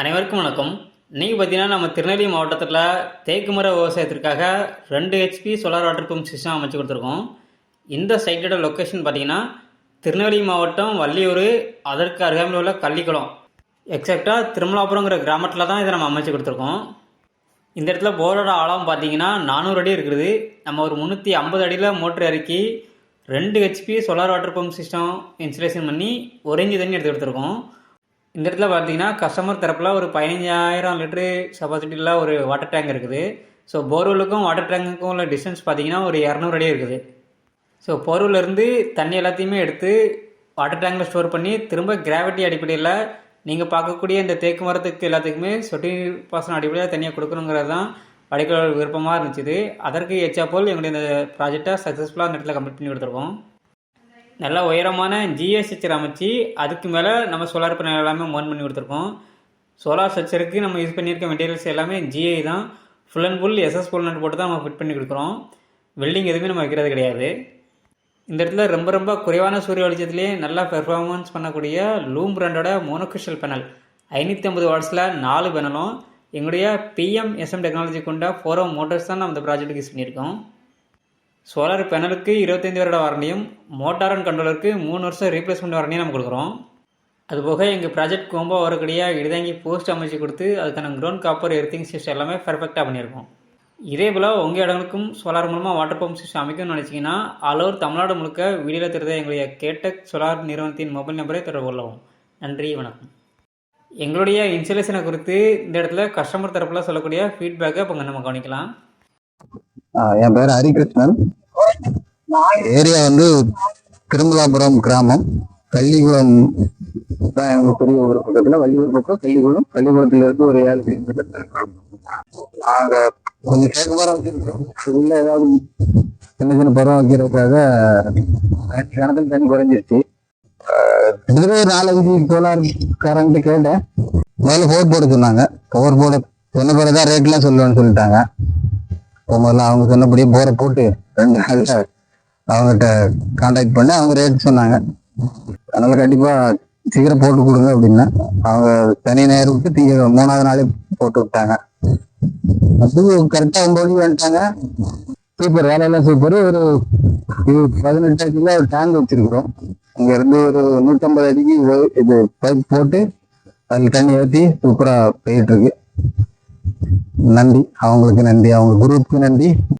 அனைவருக்கும் வணக்கம். இன்றைக்கி பார்த்தீங்கன்னா நம்ம திருநெல்வேலி மாவட்டத்தில் தேக்கு மர விவசாயத்திற்காக ரெண்டு HP solar water pump system அமைச்சு கொடுத்துருக்கோம். இந்த சைட்டோட லொக்கேஷன் பார்த்தீங்கன்னா திருநெல்வேலி மாவட்டம் வள்ளியூர் அதற்கு அருகாமையில் உள்ள கள்ளிக்குளம். எக்ஸாக்டாக திருமலாபுரங்கிற கிராமத்தில் தான் இதை நம்ம அமைச்சு கொடுத்துருக்கோம். இந்த இடத்துல போரோட ஆழம் பார்த்தீங்கன்னா நானூறு அடி இருக்குது. நம்ம ஒரு முந்நூற்றி ஐம்பது அடியில் மோட்ரு இறக்கி ரெண்டு HP solar water pump system installation பண்ணி ஒரேஞ்சு தண்ணி எடுத்து எடுத்துருக்கோம் இந்த இடத்துல பார்த்தீங்கன்னா கஸ்டமர் தரப்பில் ஒரு பதினஞ்சாயிரம் லிட்டரு கெப்பாசிட்டியில் ஒரு வாட்டர் டேங்க் இருக்குது. ஸோ போர்வெலுக்கும் வாட்டர் டேங்குக்கும் உள்ள டிஸ்டன்ஸ் பார்த்தீங்கன்னா ஒரு இரநூறு அடி இருக்குது. ஸோ போர்வெல்லேருந்து தண்ணி எல்லாத்தையுமே எடுத்து வாட்டர் டேங்கில் ஸ்டோர் பண்ணி திரும்ப கிராவிட்டி அடிப்படையில் நீங்கள் பார்க்கக்கூடிய இந்த தேக்கு மரத்துக்கு எல்லாத்துக்குமே சொட்டி பாசனம் அடிப்படையில் தண்ணியை கொடுக்கணுங்கிறது தான் வடிக்கல் விருப்பமாக இருந்துச்சு. அதற்கு எச்சாப்போல் எங்களுடைய இந்த ப்ராஜெக்டை சக்ஸஸ்ஃபுல்லாக அந்த இடத்துல கம்ப்ளீட் பண்ணி கொடுத்துருக்கோம். நல்ல உயரமான ஜிஎஸ் ஸ்ட்ரக்சர் அமைச்சு அதுக்கு மேலே நம்ம சோலார் பேனல் எல்லாமே மோன் பண்ணி கொடுத்துருக்கோம். சோலார் ஸ்ட்ரக்சருக்கு நம்ம யூஸ் பண்ணியிருக்க மெட்டீரியல்ஸ் எல்லாமே ஜிஐ தான். Full and full SS full nut போட்டு தான் நம்ம ஃபிட் பண்ணி கொடுக்குறோம். வெல்டிங் எதுவுமே நம்ம வைக்கிறது கிடையாது. இந்த இடத்துல ரொம்ப ரொம்ப குறைவான சூரிய வெளிச்சத்துலேயே நல்லா பெர்ஃபார்மன்ஸ் பண்ணக்கூடிய லூம் பிராண்டோட மோனோகிறிஸ்டல் பேனல் ஐநூற்றி ஐம்பது வாட்ஸில் நாலு பேனலும் எங்களுடைய பிஎம் எஸ்எம் டெக்னாலஜி கொண்ட ஃபோரோ மோட்டர்ஸ் தான் நம்ம இந்த ப்ராஜெக்ட்டுக்கு யூஸ் பண்ணியிருக்கோம். சோலார் பேனலுக்கு இருபத்தைந்து வருட வாரண்டியும் மோட்டார் அண்ட் கண்ட்ரோலருக்கு மூணு வருஷம் ரீப்ளேஸ்மெண்ட் வாரண்டியும் நம்ம கொடுக்குறோம். அதுபோக எங்கள் ப்ராஜெக்ட் கோம்போ வரக்கூடிய இடுதாங்கி போஸ்ட் அமைச்சு கொடுத்து அதுக்கான க்ரௌண்ட் காப்பர் எர்த்திங் சிஸ்டம் எல்லாமே பர்ஃபெக்டாக பண்ணியிருக்கோம். இதே போல் உங்கள் இடங்களுக்கும் சோலார் மூலமாக வாட்டர் பம்ப் சிஸ்டம் அமைக்கணும்னு நினச்சிங்கன்னா ஆல் ஓவர் தமிழ்நாடு முழுக்க வீடியோவில் தெரிந்த எங்களுடைய கேட்டக் சோலார் நிறுவனத்தின் மொபைல் நம்பரை தொடர்பு கொள்ளவும். நன்றி வணக்கம். எங்களுடைய இன்சுலேஷனை குறித்து இந்த இடத்துல கஸ்டமர் தரப்பில் சொல்லக்கூடிய ஃபீட்பேக்கை இப்போ நம்ம கவனிக்கலாம். என் பேர் ஹரிகிருஷ்ணன். ஏரியா வந்து திருமலாபுரம் கிராமம். கள்ளிகுளம் தான் எங்க பெரிய ஊர். பக்கத்துல வள்ளியூர் பக்கம் கள்ளிகுளம். கள்ளிகுளத்துல இருந்து ஒரு ஏழு கிலோமீட்டர் நாங்க கொஞ்சம் தேக்கு மரம் வச்சிருக்கோம் உள்ள ஏதாவது சின்ன சின்ன பருவம் வைக்கிறதுக்காக கிணத்துல தண்ணி குறைஞ்சிருச்சு. ஆ, கிட்டத்தட்ட நாலஞ்சு சோலார் கரண்ட் கேட்டேன். முதல்ல போர் போட சொன்னாங்க. போர் போட சொன்ன பிறகுதான் ரேட்லாம் சொல்லுவேன்னு சொல்லிட்டாங்க. இப்போ முதல்ல அவங்க சொன்னபடியே போரை போட்டு ரெண்டு நாள் அவங்ககிட்ட காண்டாக்ட் பண்ணி அவங்க ரேட் சொன்னாங்க. அதனால கண்டிப்பா சீக்கிரம் போட்டு கொடுங்க அப்படின்னா அவங்க தனி நேரம் விட்டு தீ மூணாவது நாளே போட்டு விட்டாங்க. அது கரெக்டா ஒன்பது வந்துட்டாங்க. சூப்பர் வேலையெல்லாம் சூப்பர் ஒரு பதினெட்டு அடிக்குள்ள ஒரு டேங்க் வச்சிருக்கிறோம். அங்க இருந்து ஒரு நூற்றம்பது அடிக்கு இது பைப் போட்டு அதில் தண்ணி ஏற்றி சூப்பரா போயிட்டு இருக்கு. நன்றி. அவங்களுக்கு நன்றி. அவங்க குரூப்புக்கு நன்றி.